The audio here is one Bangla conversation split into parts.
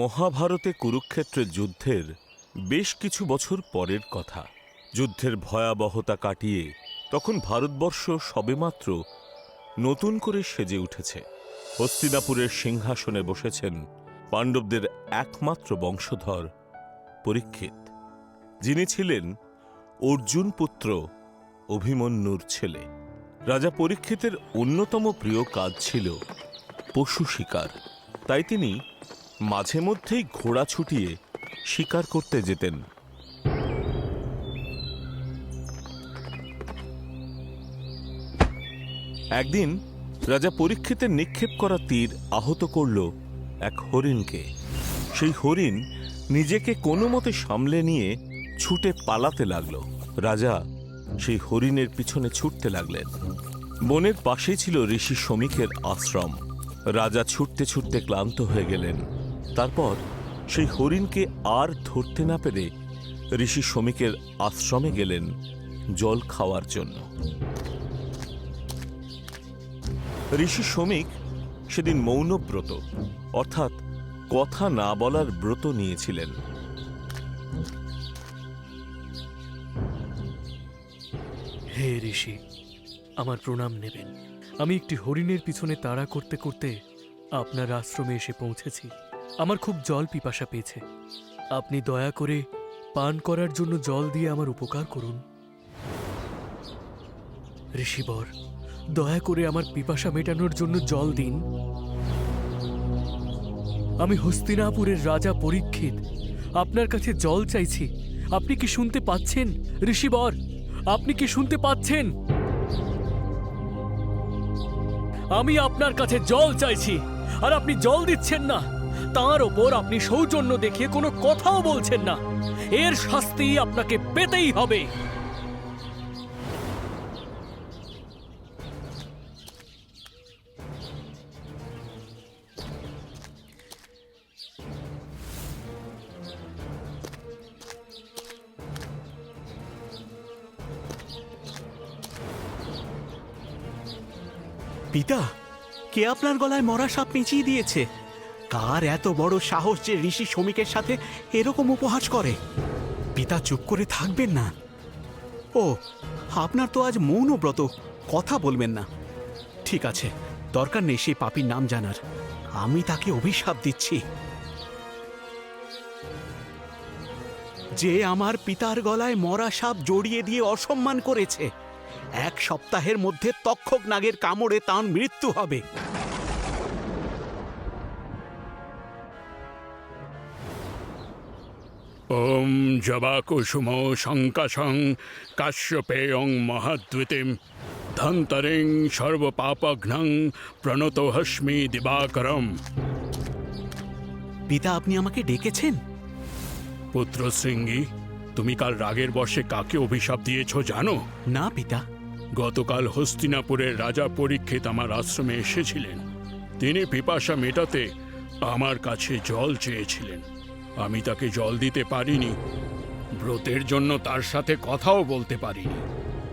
মহাভারতে কুরুক্ষেত্রের যুদ্ধের বেশ কিছু বছর পরের কথা। যুদ্ধের ভয়াবহতা কাটিয়ে তখন ভারতবর্ষ সবেমাত্র নতুন করে সেজে উঠেছে। হস্তিনাপুরের সিংহাসনে বসেছেন পাণ্ডবদের একমাত্র বংশধর পরীক্ষিত, যিনি ছিলেন অর্জুন পুত্র অভিমন্যুর ছেলে। রাজা পরীক্ষিতের অন্যতম প্রিয় কাজ ছিল পশু শিকার, তাই তিনি মাঝে মধ্যেই ঘোড়া ছুটিয়ে শিকার করতে যেতেন। একদিন রাজা পরীক্ষিতের নিক্ষেপ করা তীর আহত করল এক হরিণকে। সেই হরিণ নিজেকে কোনো মতে সামলে নিয়ে ছুটে পালাতে লাগল। রাজা সেই হরিণের পিছনে ছুটতে লাগলেন। বনের পাশেই ছিল ঋষি শ্রমিকের আশ্রম। রাজা ছুটতে ছুটতে ক্লান্ত হয়ে গেলেন। তারপর সেই হরিণকে আর ধরতে না পেরে ঋষি শ্রমিকের আশ্রমে গেলেন জল খাওয়ার জন্য। ঋষি শ্রমিক সেদিন মৌনব্রত, অর্থাৎ কথা না বলার ব্রত নিয়েছিলেন। হে ঋষি, আমার প্রণাম নেবেন। আমি একটি হরিণের পিছনে তাড়া করতে করতে আপনার আশ্রমে এসে পৌঁছেছি। আমার খুব জল পিপাসা পেয়েছে। আপনি দয়া করে পান করার জন্য জল দিয়ে আমার উপকার করুন। ঋষিবর, দয়া করে আমার পিপাসা মেটানোর জন্য জল দিন। আমি হস্তিনাপুরের রাজা পরীক্ষিত। আপনার কাছে জল চাইছি। আপনি কি শুনতে পাচ্ছেন? ঋষিবর, আপনি কি শুনতে পাচ্ছেন? আমি আপনার কাছে জল চাইছি, আর আপনি জল দিচ্ছেন না। তার ওপর আপনি সৌজন্য দেখিয়ে কোনো কথাও বলছেন না। এর শাস্তি আপনাকে পেতেই হবে। পিতা, কে আপনার গলায় মরা সাপ পেঁচিয়ে দিয়েছে? কার এত বড় সাহস যে ঋষি শ্রমিকের সাথে এরকম উপহাস করে? পিতা চুপ করে থাকবেন না। ও, আপনার তো আজ মৌনব্রত, কথা বলবেন না। ঠিক আছে, দরকার নেই সেই পাপির নাম জানার। আমি তাকে অভিশাপ দিচ্ছি। যে আমার পিতার গলায় মরা সাপ জড়িয়ে দিয়ে অসম্মান করেছে, এক সপ্তাহের মধ্যে তক্ষক নাগের কামড়ে তার মৃত্যু হবে। ওম জবাকুসুম শঙ্কাশং কাশ্যপেয়ং মহাদ্বিতিম ধন্তরিং সর্বপাপঘ্নং প্রণতহস্মি দিবাকরম। পিতা আপনি আমাকে ডেকেছেন? পুত্র শৃঙ্গী তুমি কাল রাগের বর্ষে কাকে অভিশাপ দিয়েছ জানো? না পিতা। গতকাল হস্তিনাপুরের রাজা পরীক্ষিত আমার আশ্রমে এসেছিলেন। তিনি পিপাসা মেটাতে আমার কাছে জল চেয়েছিলেন। আমি তাকে জল দিতে পারিনি। ব্রতের জন্য তার সাথে কথাও বলতে পারিনি।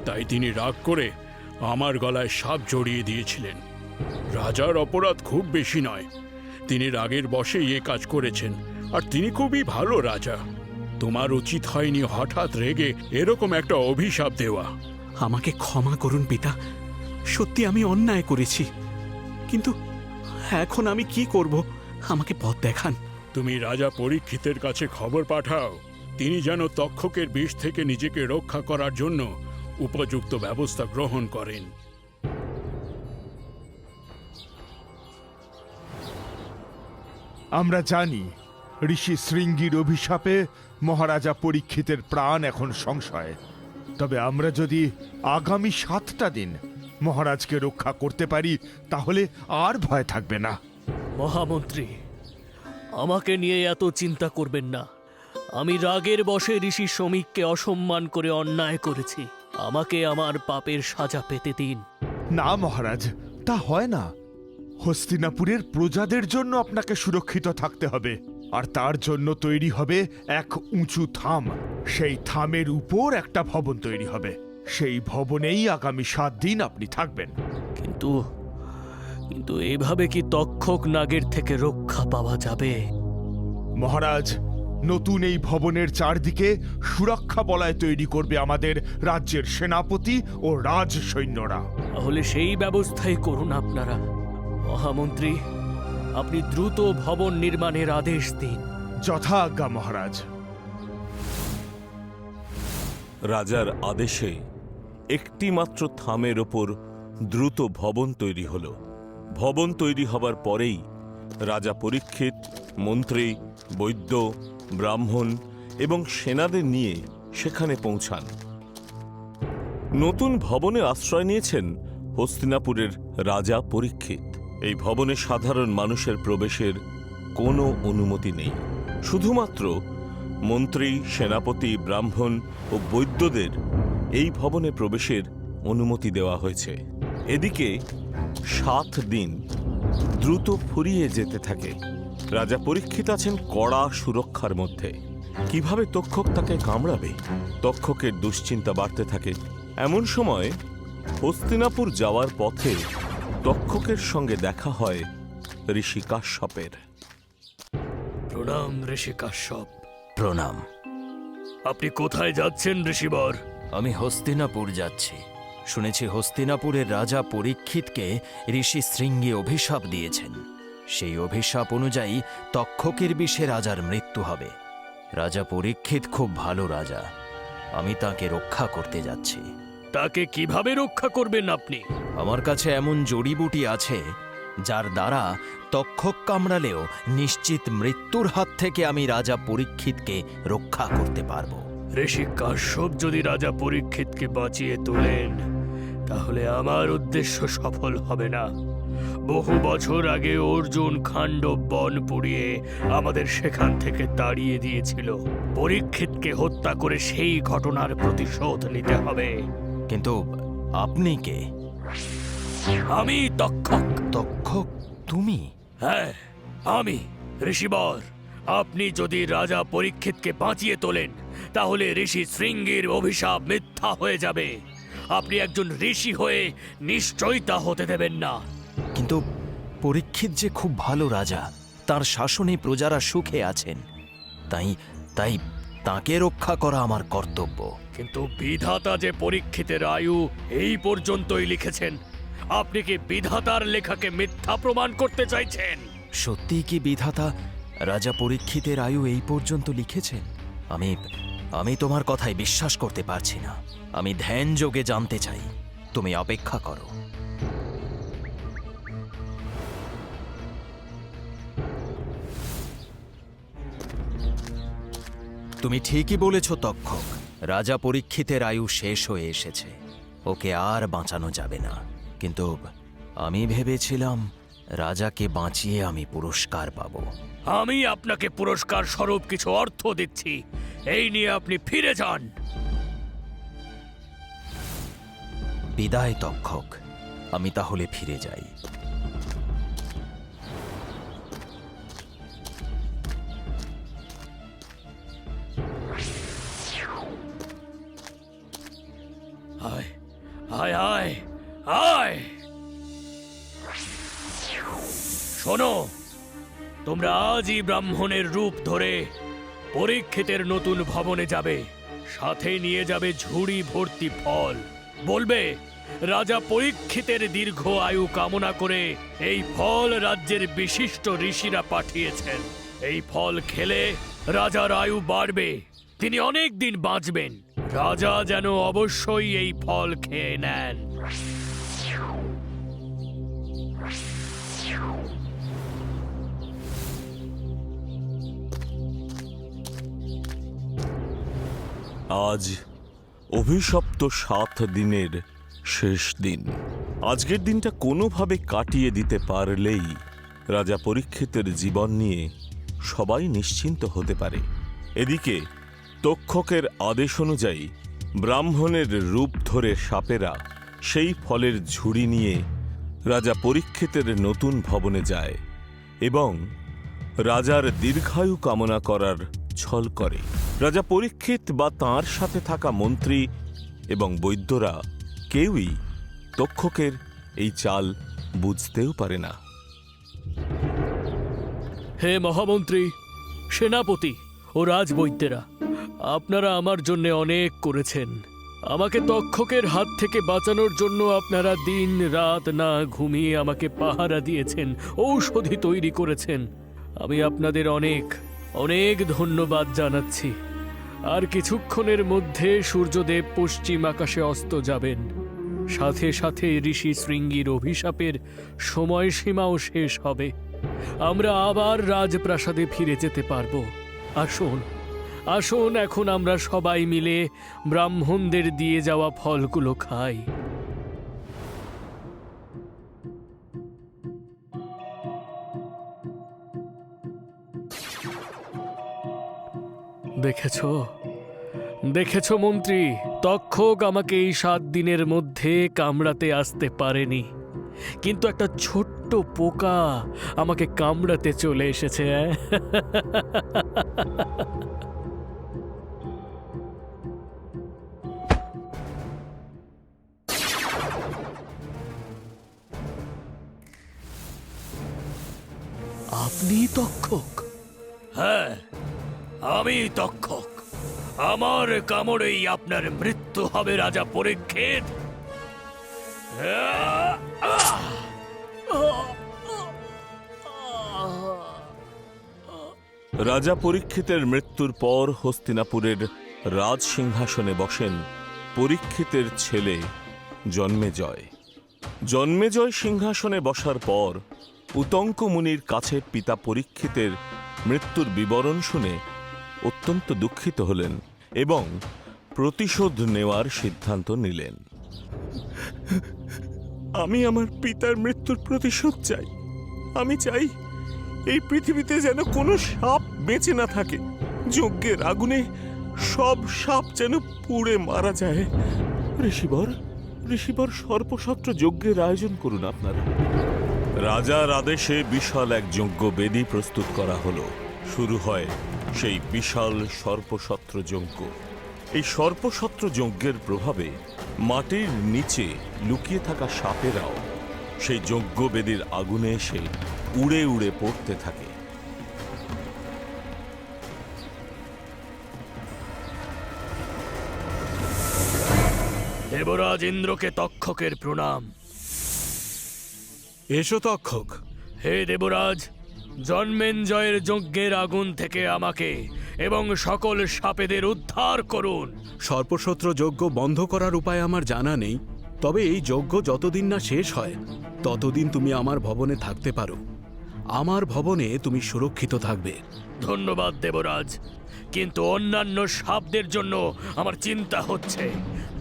তাই তিনি রাগ করে আমার গলায় সাপ জড়িয়ে দিয়েছিলেন। রাজার অপরাধ খুব বেশি নয়। তিনি রাগের বশেই এ কাজ করেছেন, আর তিনি খুবই ভালো রাজা। তোমার উচিত হয়নি হঠাৎ রেগে এরকম একটা অভিশাপ দেওয়া। আমাকে ক্ষমা করুন পিতা। সত্যি আমি অন্যায় করেছি। কিন্তু এখন আমি কি করব? আমাকে পথ দেখান। তুমি রাজা পরীক্ষিতের কাছে খবর পাঠাও। তিনি যেন তক্ষকের বিষ থেকে নিজেকে রক্ষা করার জন্য উপযুক্ত ব্যবস্থা গ্রহণ করেন। আমরা জানি ঋষি শৃঙ্গীর অভিশাপে মহারাজা পরীক্ষিতের প্রাণ এখন সংশয়। তবে আমরা যদি আগামী সাতটা দিন মহারাজকে রক্ষা করতে পারি তাহলে আর ভয় থাকবে না। মহামন্ত্রী আমাকে নিয়ে এত চিন্তা করবেন না। আমি রাগের বশে ঋষি শ্রমিককে অসম্মান করে অন্যায় করেছি। আমাকে আমার পাপের সাজা পেতে দিন। না মহারাজ তা হয় না। হস্তিনাপুরের প্রজাদের জন্য আপনাকে সুরক্ষিত থাকতে হবে আর তার জন্য তৈরি হবে এক উঁচু থাম। সেই থামের উপর একটা ভবন তৈরি হবে। সেই ভবনেই আগামী সাত দিন আপনি থাকবেন। কিন্তু কিন্তু এভাবে কি তক্ষক নাগের থেকে রক্ষা পাওয়া যাবে? মহারাজ নতুন এই ভবনের চারদিকে সুরক্ষা বলয় তৈরি করবে আমাদের রাজ্যের সেনাপতি ও রাজ সৈন্যরা তাহলে সেই ব্যবস্থাই করুন আপনারা। মহামন্ত্রী আপনি দ্রুত ভবন নির্মাণের আদেশ দিন। যথা আজ্ঞা মহারাজ। রাজার আদেশে একটি মাত্র থামের ওপর দ্রুত ভবন তৈরি হল। ভবন তৈরি হবার পরেই রাজা পরীক্ষিত, মন্ত্রী, বৈদ্য, ব্রাহ্মণ এবং সেনাদের নিয়ে সেখানে পৌঁছান। নতুন ভবনে আশ্রয় নিয়েছেন হস্তিনাপুরের রাজা পরীক্ষিত। এই ভবনে সাধারণ মানুষের প্রবেশের কোনো অনুমতি নেই। শুধুমাত্র মন্ত্রী, সেনাপতি, ব্রাহ্মণ ও বৈদ্যদের এই ভবনে প্রবেশের অনুমতি দেওয়া হয়েছে। এদিকে সাত দিন দ্রুত ফুরিয়ে যেতে থাকে। রাজা পরীক্ষিত আছেন কড়া সুরক্ষার মধ্যে। কীভাবে তক্ষক তাকে কামড়াবে? তক্ষকের দুশ্চিন্তা বাড়তে থাকে। এমন সময় হস্তিনাপুর যাওয়ার পথে তক্ষকের সঙ্গে দেখা হয় ঋষি কাশ্যপের। প্রণাম ঋষি কাশ্যপ। প্রণাম। আপনি কোথায় যাচ্ছেন ঋষিবর? আমি হস্তিনাপুর যাচ্ছি। শুনেছি হস্তিনাপুরের রাজা পরীক্ষিতকে ঋষি শৃঙ্গি অভিশাপ দিয়েছেন। সেই অভিশাপ অনুযায়ী তক্ষকের বিষে রাজার মৃত্যু হবে। রাজা পরীক্ষিত খুব ভালো রাজা। আমি তাকে রক্ষা করতে যাচ্ছি। তাকে কীভাবে রক্ষা করবেন আপনি? আমার কাছে এমন জড়িবুটি আছে যার দ্বারা তক্ষক কামড়ালেও নিশ্চিত মৃত্যুর হাত থেকে আমি রাজা পরীক্ষিতকে রক্ষা করতে পারব। ঋষি কাশ্যপ যদি রাজা পরীক্ষিতকে বাঁচিয়ে তোলেন তাহলে আমার উদ্দেশ্য সফল হবে না। বহু বছর আগে অর্জুন খাণ্ডব বন পুড়িয়ে আমাদের সেখান থেকে তাড়িয়ে দিয়েছিল। পরীক্ষিতকে হত্যা করে সেই ঘটনার প্রতিশোধ নিতে হবে। কিন্তু আপনি কে? আমি তক্ষক তক্ষক তুমি? হ্যাঁ আমি ঋষিবর। আপনি যদি রাজা পরীক্ষিতকে বাঁচিয়ে তোলেন তাহলে ঋষি শৃঙ্গের অভিশাপ মিথ্যা হয়ে যাবে। আপনি একজন ঋষি হয়ে নিশ্চয়ই তা হতে দেবেন না। কিন্তু পরীক্ষিত যে খুব ভালো রাজা তার শাসনে প্রজারা সুখে আছেন। তাই তাই তাকে রক্ষা করা আমার কর্তব্য। কিন্তু বিধাতা যে পরীক্ষিতের আয়ু এই পর্যন্তই লিখেছেন। আপনি কি বিধাতার লেখাকে মিথ্যা প্রমাণ করতে চাইছেন? সত্যি কি বিধাতা রাজা পরীক্ষিতের আয়ু এই পর্যন্ত লিখেছেন? আমি আমি তোমার কথায় বিশ্বাস করতে পারছি না। আমি ধ্যান যোগে জানতে চাই। তুমি অপেক্ষা করো। তুমি ঠিকই বলেছ, তক্ষক। রাজা পরীক্ষিতের আয়ু শেষ হয়ে এসেছে। ওকে আর বাঁচানো যাবে না। কিন্তু আমি ভেবেছিলাম, রাজাকে বাঁচিয়ে আমি পুরস্কার পাবো। আমি আপনাকে পুরস্কার স্বরূপ কিছু অর্থ দিচ্ছি। এই নিয়ে আপনি ফিরে যান। বিদায় তক্ষক আমি তাহলে ফিরে যাই। আয় আয় আয় আয় শোনো তোমরা আজই ব্রাহ্মণের রূপ ধরে পরীক্ষিতের নতুন ভবনে যাবে। সাথে নিয়ে যাবে ঝুড়ি ভর্তি ফল। বলবে, রাজা পরীক্ষিতের দীর্ঘ আয়ু কামনা করে এই ফল রাজ্যের বিশিষ্ট ঋষিরা পাঠিয়েছেন। এই ফল খেলে রাজার আয়ু বাড়বে। তিনি অনেক দিন বাঁচবেন। রাজা যেন অবশ্যই এই ফল খেয়ে নেন। আজ অভিশপ্ত সাত দিনের শেষ দিন। আজকের দিনটা কোনোভাবে কাটিয়ে দিতে পারলেই রাজা পরীক্ষিতের জীবন নিয়ে সবাই নিশ্চিন্ত হতে পারে। এদিকে তক্ষকের আদেশ অনুযায়ী ব্রাহ্মণের রূপ ধরে সাপেরা সেই ফলের ঝুড়ি নিয়ে রাজা পরীক্ষিতের নতুন ভবনে যায় এবং রাজার দীর্ঘায়ু কামনা করার ছল করে। রাজা পরীক্ষিত বা তাঁর সাথে থাকা মন্ত্রী এবং বৈদ্যরা কেউই তক্ষকের এই চাল বুঝতেও পারে না। হে মহামন্ত্রী, সেনাপতি ও রাজবৈদ্যেরা, আপনারা আমার জন্য অনেক করেছেন। আমাকে তক্ষকের হাত থেকে বাঁচানোর জন্য আপনারা দিন রাত না ঘুমিয়ে আমাকে পাহারা দিয়েছেন, ঔষধি তৈরি করেছেন। আমি আপনাদের অনেক অনেক ধন্যবাদ জানাচ্ছি। আর কিছুক্ষণের মধ্যে সূর্যদেব পশ্চিম আকাশে অস্ত যাবেন। সাথে সাথে ঋষি শৃঙ্গীর অভিশাপের সময়সীমাও শেষ হবে। আমরা আবার রাজপ্রাসাদে ফিরে যেতে পারব। আসুন আসুন, এখন আমরা সবাই মিলে ব্রাহ্মণদের দিয়ে যাওয়া ফলগুলো খাই। দেখেছ? দেখেছ মন্ত্রী, তক্ষক আমাকে এই সাত দিনের মধ্যে কামড়াতে আসতে পারেনি। কিন্তু একটা ছোট্ট পোকা আমাকে কামড়াতে চলে এসেছে আপনি তক্ষক? হ্যাঁ আমি তক্ষক আমার কামড়েই আপনার মৃত্যু হবে, রাজা পরীক্ষিত। রাজা পরীক্ষিতের মৃত্যুর পর হস্তিনাপুরের রাজ সিংহাসনে বসেন পরীক্ষিতের ছেলে জন্মেজয়। জন্মেজয় সিংহাসনে বসার পর উতঙ্ক মুনির কাছে পিতা পরীক্ষিতের মৃত্যুর বিবরণ শুনে অত্যন্ত দুঃখিত হলেন এবং প্রতিশোধ নেওয়ার সিদ্ধান্ত নিলেন। আমি আমার পিতার মৃত্যুর প্রতিশোধ চাই। আমি চাই এই পৃথিবীতে যেন কোনো সাপ বেঁচে না থাকে। যজ্ঞের আগুনে সব সাপ যেন পুড়ে মারা যায়। ঋষিবর ঋষিবর সর্পসত্র যজ্ঞের আয়োজন করুন আপনারা। রাজার আদেশে বিশাল এক যজ্ঞ বেদী প্রস্তুত করা হলো। শুরু হয় সেই বিশাল সর্পসত্র যজ্ঞ। এই সর্পসত্র যজ্ঞের প্রভাবে মাটির নিচে লুকিয়ে থাকা সাপেরাও সেই যজ্ঞবেদীর আগুনে এসে উড়ে উড়ে পড়তে থাকে। দেবরাজ ইন্দ্রকে তক্ষকের প্রণাম। এসো তক্ষক। হে দেবরাজ জন্মেঞ্জয়ের যজ্ঞের আগুন থেকে আমাকে এবং সকল সাপেদের উদ্ধার করুন। সর্পসত্র যজ্ঞ বন্ধ করার উপায় আমার জানা নেই তবে এই যজ্ঞ যতদিন না শেষ হয় ততদিন তুমি আমার ভবনে থাকতে পারো। আমার ভবনে তুমি সুরক্ষিত থাকবে। ধন্যবাদ দেবরাজ। কিন্তু অন্যান্য সাপদের জন্য আমার চিন্তা হচ্ছে।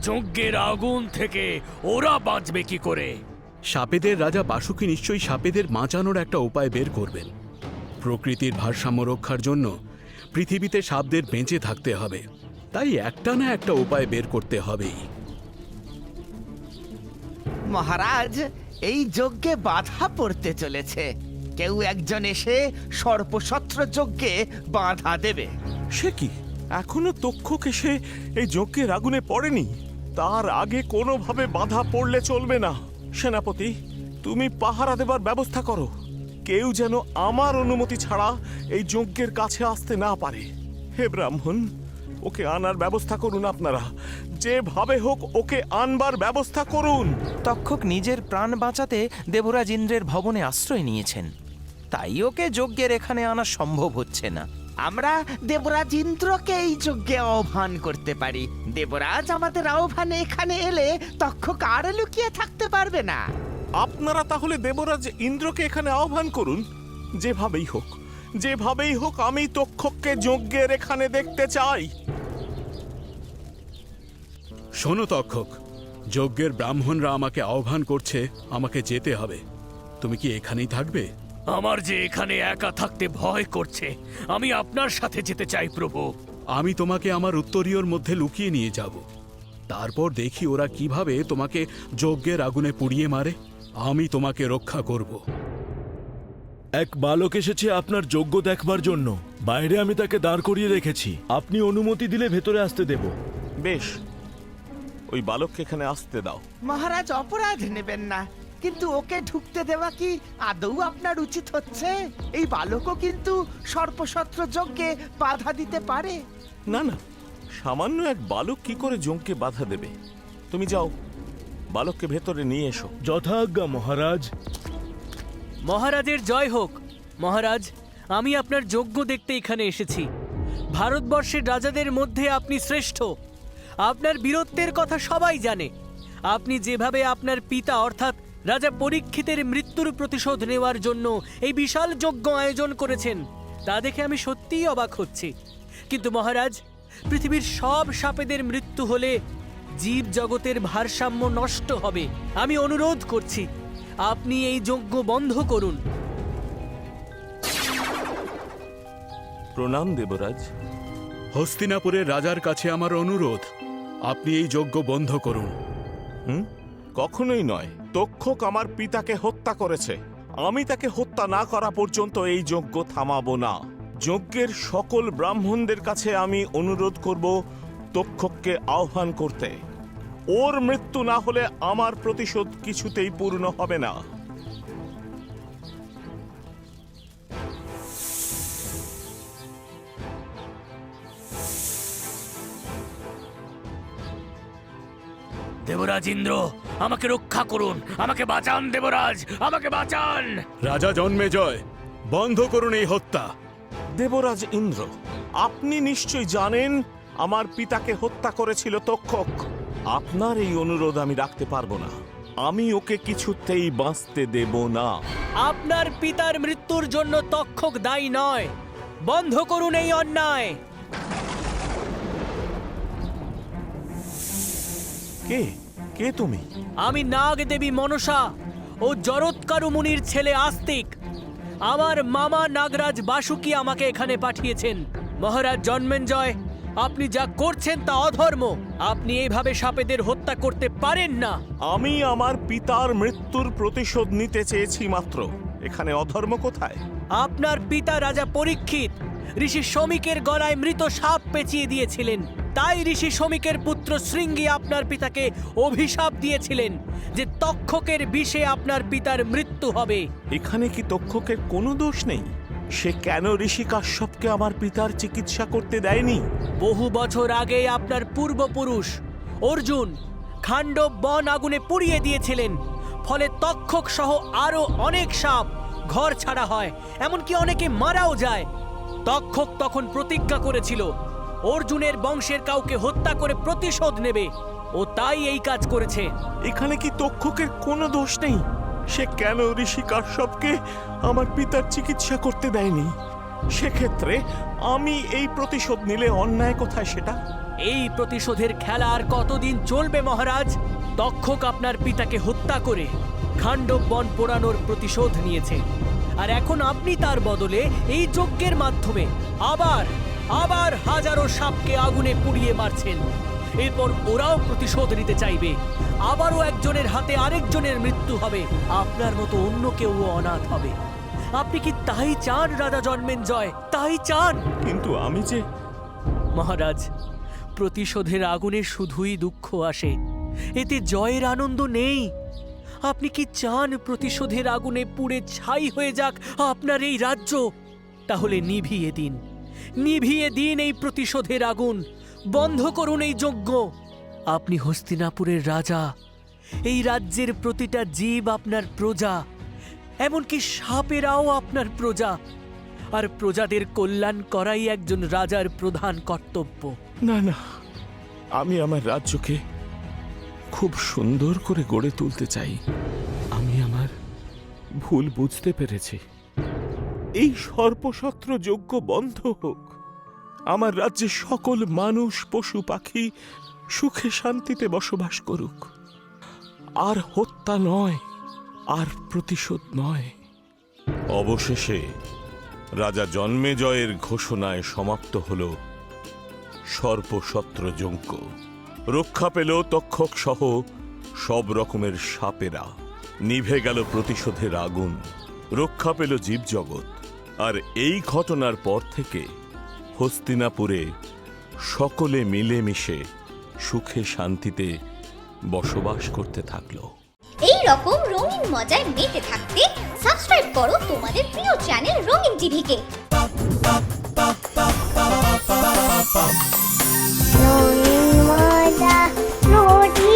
যজ্ঞের আগুন থেকে ওরা বাঁচবে কি করে? সাপেদের রাজা বাসুকি নিশ্চয়ই সাপেদের বাঁচানোর একটা উপায় বের করবেন। প্রকৃতির ভারসাম্য রক্ষার জন্য পৃথিবীতে সাপদের বেঁচে থাকতে হবে। তাই একটা না একটা উপায় বের করতে হবেই। মহারাজ এই যজ্ঞে বাধা পড়তে চলেছে। কেউ একজন এসে সর্পসত্র যজ্ঞে বাধা দেবে। সে কি? এখনও তক্ষক এসে এই যজ্ঞের আগুনে পড়েনি? তার আগে কোনোভাবে বাধা পড়লে চলবে না। সেনাপতি তুমি পাহারা দেবার ব্যবস্থা করো। কেউ যেন আমার অনুমতি ছাড়া এই যজ্ঞের কাছে আসতে না পারে। হে ব্রাহ্মণ, ওকে আনার ব্যবস্থা করুন আপনারা। যেভাবে হোক ওকে আনবার ব্যবস্থা করুন। তক্ষক নিজের প্রাণ বাঁচাতে দেবরাজ ইন্দ্রের ভবনে আশ্রয় নিয়েছেন। তাই ওকে যজ্ঞের এখানে আনা সম্ভব হচ্ছে না। আমরা দেবরাজ ইন্দ্রকে এই যজ্ঞে আহ্বান করতে পারি। দেবরাজ আমাদের আহ্বানে এখানে এলে তক্ষক আর লুকিয়ে থাকতে পারবে না। আপনারা তাহলে দেবরাজ ইন্দ্রকে এখানে আহ্বান করুন যেভাবেই হোক যেভাবেই হোক আমি তক্ষককে যজ্ঞের এখানে দেখতে চাই। শোনো তক্ষক যজ্ঞের ব্রাহ্মণরা আমাকে আহ্বান করছে আমাকে যেতে হবে। তুমি কি এখানেই থাকবে? আমার যে এখানে একা থাকতে ভয় করছে আমি আপনার সাথে যেতে চাই প্রভু। আমি তোমাকে আমার উত্তরীয়র মধ্যে লুকিয়ে নিয়ে যাব। তারপর দেখি ওরা কীভাবে তোমাকে যজ্ঞের আগুনে পুড়িয়ে মারে। আমি তোমাকে রক্ষা করব। এক বালক এসেছে আপনার যোগ্য দেখবার জন্য। বাইরে আমি তাকে দাঁড় করিয়ে রেখেছি। আপনি অনুমতি দিলে ভেতরে আসতে দেব। বেশ। ওই বালককে এখানে আসতে দাও। মহারাজ অপরাধ নেবেন না। কিন্তু ওকে ঢুকতে দেওয়া কি আদৌ আপনার উচিত হচ্ছে? এই বালকও কিন্তু সর্পসত্র যজ্ঞে বাধা দিতে পারে। না না। সামান্য এক বালক কি করে জঙ্কে বাধা দেবে? তুমি যাও। বালককে ভেতরে নিয়ে এসো। যথাজ্ঞা মহারাজ। মহারাজের জয় হোক। মহারাজ আমি আপনার যজ্ঞ দেখতে এখানে এসেছি। ভারতবর্ষের রাজাদের মধ্যে আপনি শ্রেষ্ঠ। আপনার বীরত্বের কথা সবাই জানে। আপনি যেভাবে আপনার পিতা অর্থাৎ রাজা পরীক্ষিতের মৃত্যুর প্রতিশোধ নেওয়ার জন্য এই বিশাল যজ্ঞ আয়োজন করেছেন তা দেখে আমি সত্যিই অবাক হচ্ছি। কিন্তু মহারাজ পৃথিবীর সব সাপেদের মৃত্যু হলে জীব জগতের ভারসাম্য নষ্ট হবে। আমি অনুরোধ করছি আপনি এই যজ্ঞ বন্ধ করুন। প্রণাম দেবরাজ। হস্তিনাপুরের রাজার কাছে আমার অনুরোধ আপনি এই যজ্ঞ বন্ধ করুন। হুম? কখনোই নয়। তক্ষক আমার পিতাকে হত্যা করেছে। আমি তাকে হত্যা না করা পর্যন্ত এই যজ্ঞ থামাবো না। যজ্ঞের সকল ব্রাহ্মণদের কাছে আমি অনুরোধ করব তক্ষককে আহ্বান করতে। ওর মৃত্যু না হলে আমার প্রতিশোধ কিছুতেই পূর্ণ হবে না। দেবরাজ ইন্দ্র আমাকে রক্ষা করুন। আমাকে বাঁচান দেবরাজ! আমাকে বাঁচান! রাজা জন্মে জয়। বন্ধ করুন এই হত্যা। দেবরাজ ইন্দ্র আপনি নিশ্চয় জানেন আমার পিতাকে হত্যা করেছিল তক্ষক। আপনার এই অনুরোধ আমি রাখতে পারব না। আমি ওকে কিছুতেই বাঁচতে দেব না। আপনার পিতার মৃত্যুর জন্য তক্ষক দায়ী নয়। বন্ধ করুন এই অন্যায়। কে? কে তুমি? আমি নাগ দেবী মনসা ও জরৎকারু মুনির ছেলে আস্তিক। আমার মামা নাগরাজ বাসুকি আমাকে এখানে পাঠিয়েছেন। মহারাজ জন্মেঞ্জয় আপনি যা করছেন তা অধর্ম। আপনি এইভাবে সাপেদের হত্যা করতে পারেন না। আমি আমার পিতার মৃত্যুর প্রতিশোধ নিতে চেয়েছি মাত্র। এখানে অধর্ম কোথায়? আপনার পিতা রাজা পরীক্ষিত। ঋষি শ্রমিকের গলায় মৃত সাপ পেঁচিয়ে দিয়েছিলেন। তাই ঋষি শ্রমিকের পুত্র শৃঙ্গী আপনার পিতাকে অভিশাপ দিয়েছিলেন যে তক্ষকের বিষে আপনার পিতার মৃত্যু হবে। এখানে কি তক্ষকের কোনো দোষ নেই? সে কেন ঋষি কাশ্যপকে আমার পিতার চিকিৎসা করতে দেয়নি? বহু বছর আগে আপনার পূর্বপুরুষ অর্জুন খাণ্ডব বন আগুনে পুড়িয়ে দিয়েছিলেন। ফলে তক্ষক সহ আরও অনেক সাপ ঘর ছাড়া হয় এমনকি অনেকে মারাও যায়। তক্ষক তখন প্রতিজ্ঞা করেছিল অর্জুনের বংশের কাউকে হত্যা করে প্রতিশোধ নেবে ও তাই এই কাজ করেছে। এখানে কি তক্ষকের কোনো দোষ নেই? সে কেন ঋষি কাশ্যপকে আমার পিতার চিকিৎসা করতে দেয়নি? সেক্ষেত্রে আমি এই প্রতিশোধ নিলে অন্যায় কোথায় সেটা? এই প্রতিশোধের খেলা আর কতদিন চলবে, মহারাজ? তক্ষক আপনার পিতাকে হত্যা করে খাণ্ডব বন পোড়ানোর প্রতিশোধ নিয়েছে। আর এখন আপনি তার বদলে এই যজ্ঞের মাধ্যমে আবার আবার হাজারো সাপকে আগুনে পুড়িয়ে মারছেন। এরপর ওরাও প্রতিশোধ নিতে চাইবে। আবারও একজনের হাতে আরেকজনের মৃত্যু হবে। আপনার মতো অন্য কেউ অনাথ হবে। আপনি কি তাই চান রাজা জন্মেন জয় তাই চান! কিন্তু আমি যে মহারাজ প্রতিশোধের আগুনে শুধুই দুঃখ আসে। এতে জয়ের আনন্দ নেই। আপনি কি চান প্রতিশোধের আগুনে পুড়ে ছাই হয়ে যাক আপনার এই রাজ্য? তাহলে নিভিয়ে দিন। নিভিয়ে দিন এই প্রতিশোধের আগুন। বন্ধ করুন এই যজ্ঞ। আপনি হস্তিনাপুরের রাজা। এই রাজ্যের প্রতিটা জীব আপনার প্রজা। এমনকি সাপেরাও আপনার প্রজা। আর প্রজাদের কল্যাণ করাই একজন রাজার প্রধান কর্তব্য। না না, আমি আমার রাজ্যকে খুব সুন্দর করে গড়ে তুলতে চাই। আমি আমার ভুল বুঝতে পেরেছি। এই সর্পসত্র যোগ্য বন্ধ হোক। আমার রাজ্যে সকল মানুষ, পশু, পাখি সুখে শান্তিতে বসবাস করুক। আর হত্যা নয়, আর প্রতিশোধ নয়। অবশেষে রাজা জন্মেজয়ের ঘোষণায় সমাপ্ত হল সর্পসত্র যজ্ঞ রক্ষা পেল তক্ষক সহ সব রকমের সাপেরা। নিভে গেল প্রতিশোধের আগুন। রক্ষা পেল জীবজগৎ। আর এই ঘটনার পর থেকে হস্তিনাপুরে সকলে মিলেমিশে সুখে শান্তিতে বসবাস করতে থাকল। এই রকম রঙিন মজায় মেতে থাকতে সাবস্ক্রাইব করো তোমাদের প্রিয় চ্যানেল রঙিন টিভিকে। রঙিন মজা রোটি